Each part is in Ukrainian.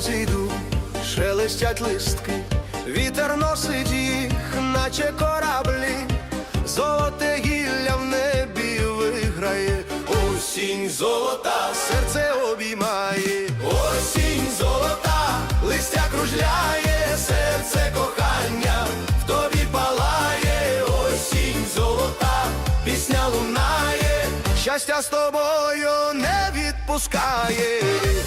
дорозі йду, шелестять листки, вітер носить їх, наче кораблі, золоте гілля в небі виграє, осінь золота, серце обіймає, осінь золота, листя кружляє, серце кохання, в тобі палає, осінь золота, пісня лунає, щастя з тобою не відпускає.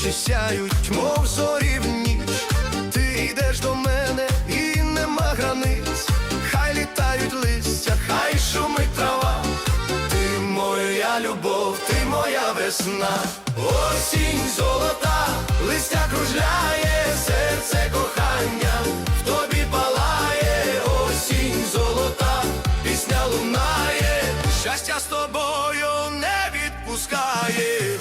Очі сяють, мов зорі в ніч. Ти йдеш до мене і нема границь. Хай літають листя, хай шумить трава. Ти моя любов, ти моя весна. Осінь золота, листя кружляє, серце кохання, в тобі палає, осінь золота, пісня лунає, щастя з тобою не відпускає.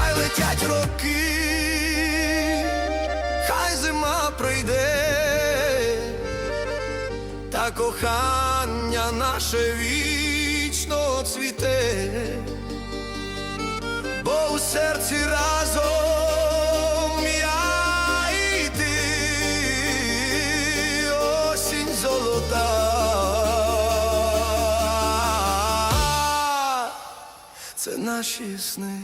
Хай летять роки, хай зима прийде, та кохання наше вічно цвіте, бо у серці разом я і ти, осінь золота. Це наші сни.